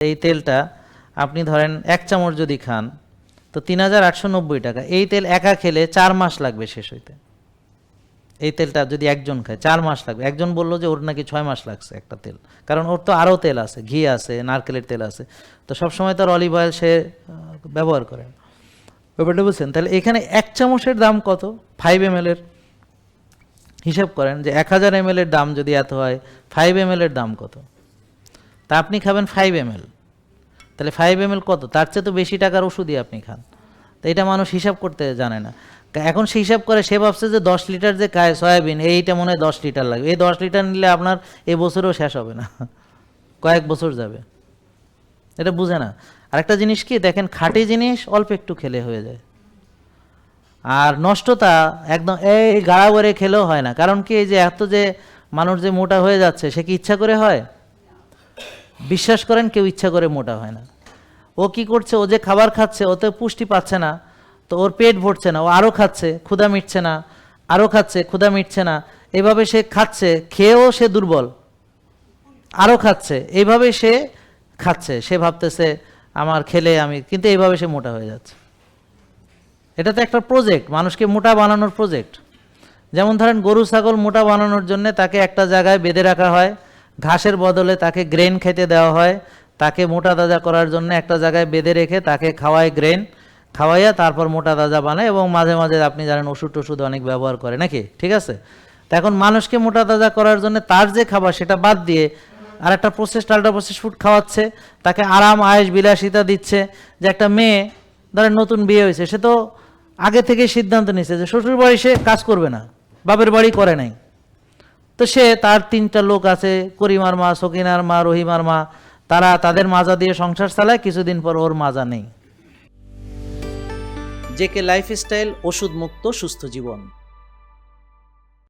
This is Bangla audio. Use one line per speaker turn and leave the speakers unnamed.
এই তেলটা আপনি ধরেন এক চামচ যদি খান, তো তিন হাজার আটশো নব্বই টাকা। এই তেল একা খেলে চার মাস লাগবে শেষ হইতে। এই তেলটা যদি একজন খায়, চার মাস লাগবে। একজন বলল যে ওর নাকি ছয় মাস লাগছে একটা তেল। কারণ ওর তো আরও তেল আছে, ঘি আছে, নারকেলের তেল আছে। তো সবসময় তো আর অলিভ অয়েল সে ব্যবহার করে। ব্যাপারটা বুঝছেন? তাহলে এখানে এক চামচের দাম কত? ফাইভ এম এর। হিসাব করেন যে এক হাজার এম এর দাম যদি এত হয় ফাইভ এম এর দাম কত? তা আপনি খাবেন ফাইভ এম তাহলে ফাইভ এম এল কত? তার চেয়ে তো বেশি টাকার ওষুধই আপনি খান। তো এটা মানুষ হিসাব করতে জানে না। এখন সে হিসাব করে, সে ভাবছে যে দশ লিটার যে খায় সয়াবিন এইটা মনে হয় দশ লিটার লাগবে। এই দশ লিটার নিলে আপনার এ বছরও শেষ হবে না। কয়েক বছর যাবে। এটা বুঝে না। আরেকটা জিনিস কি, দেখেন খাঁটি জিনিস অল্প একটু খেলে হয়ে যায়। আর নষ্টতা একদম এই গাড়া করে খেলেও হয় না। কারণ কি, এই যে এত যে মানুষ যে মোটা হয়ে যাচ্ছে, সে কি ইচ্ছা করে হয়? বিশ্বাস করেন কেউ ইচ্ছা করে মোটা হয় না। ও কি করছে? ও যে খাবার খাচ্ছে ওতে পুষ্টি পাচ্ছে না, তো ওর পেট ভরছে না, ও আরও খাচ্ছে, ক্ষুধা মিটছে না আরও খাচ্ছে, ক্ষুধা মিটছে না। এভাবে সে খাচ্ছে, খেয়েও সে দুর্বল আরও খাচ্ছে এইভাবে সে খাচ্ছে, সে ভাবতেছে, আমার খেলে আমি কিন্তু এইভাবে সে মোটা হয়ে যাচ্ছে। এটা তো একটা প্রজেক্ট মানুষকে মোটা বানানোর প্রজেক্ট যেমন ধরেন গরু, ছাগল মোটা বানানোর জন্য তাকে একটা জায়গায় বেঁধে রাখা হয় ঘাসের বদলে তাকে গ্রেন খেতে দেওয়া হয়। তাকে মোটা তাজা করার জন্য একটা জায়গায় বেঁধে রেখে তাকে খাওয়ায় গ্রেন। খাওয়াইয়া তারপর মোটা তাজা বানায় এবং মাঝে মাঝে আপনি জানেন ওষুধ টষুধ অনেক ব্যবহার করে, নাকি? ঠিক আছে? তা এখন মানুষকে মোটা তাজা করার জন্য তার যে খাবার সেটা বাদ দিয়ে আর একটা প্রসেস আল্ট্রা প্রসেস ফুড খাওয়াচ্ছে। তাকে আরাম আয়েস বিলাসিতা দিচ্ছে যে একটা মেয়ে, ধরেন নতুন বিয়ে হয়েছে, সে তো আগে থেকে সিদ্ধান্ত নিছে যে শ্বশুর বাড়ি সে কাজ করবে না, বাপের বাড়ি করে নাই। তো সে তার তিনটা লোক আছে, করিমার মা, সকিনার মা, রহিমার মা, তারা তাদের মাজা দিয়ে সংসার চালায়, কিছুদিন পর ওর মাজা নেই। জেকে লাইফস্টাইল ওষুধ মুক্ত সুস্থ জীবন।